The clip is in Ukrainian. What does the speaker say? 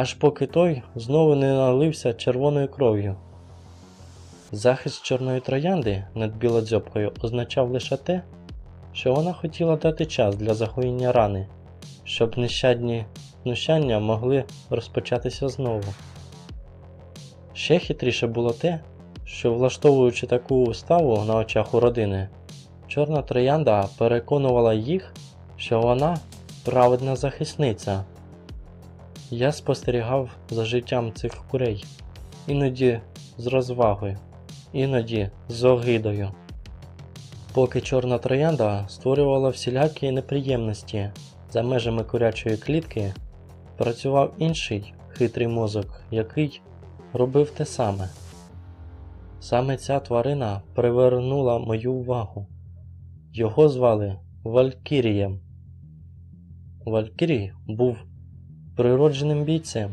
аж поки той знову не налився червоною кров'ю. Захист чорної троянди над білодзьобкою означав лише те, що вона хотіла дати час для загоєння рани, щоб нещадні знущання могли розпочатися знову. Ще хитріше було те, що влаштовуючи таку уставу на очах у родини, чорна троянда переконувала їх, що вона праведна захисниця. Я спостерігав за життям цих курей, іноді з розвагою, іноді з огидою. Поки чорна троянда створювала всілякі неприємності за межами курячої клітки, працював інший хитрий мозок, який робив те саме. Саме ця тварина привернула мою увагу. Його звали Валькірієм. Валькірій був природженим бійцем,